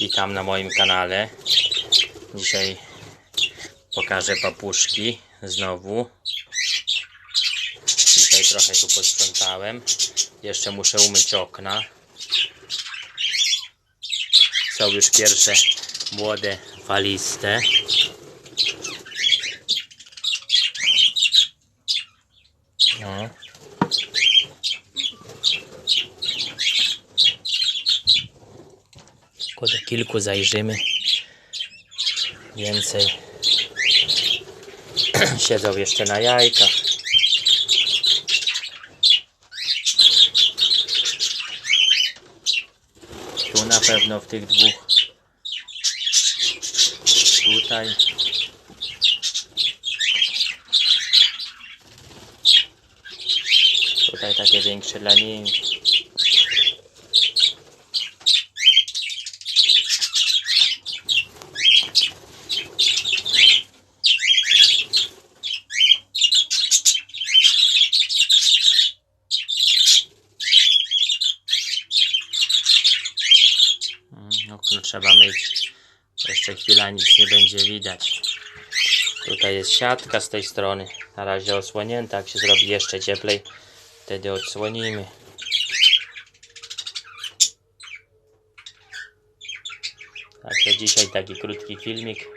Witam na moim kanale. Dzisiaj pokażę papuszki znowu. Dzisiaj trochę tu posprzątałem. Jeszcze muszę umyć okna. Są już pierwsze młode faliste. No. Tylko do kilku zajrzymy. Więcej. Siedzą jeszcze na jajkach. Tu na pewno w tych dwóch. Tutaj. Tutaj takie większe laninki. Okno trzeba myć. Jeszcze chwila nic nie będzie widać. Tutaj jest siatka z tej strony. Na razie osłonięta. Jak się zrobi jeszcze cieplej, wtedy odsłonimy. Także dzisiaj taki krótki filmik.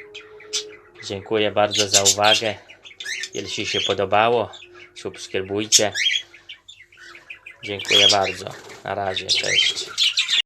Dziękuję bardzo za uwagę. Jeśli się podobało, subskrybujcie. Dziękuję bardzo. Na razie, cześć.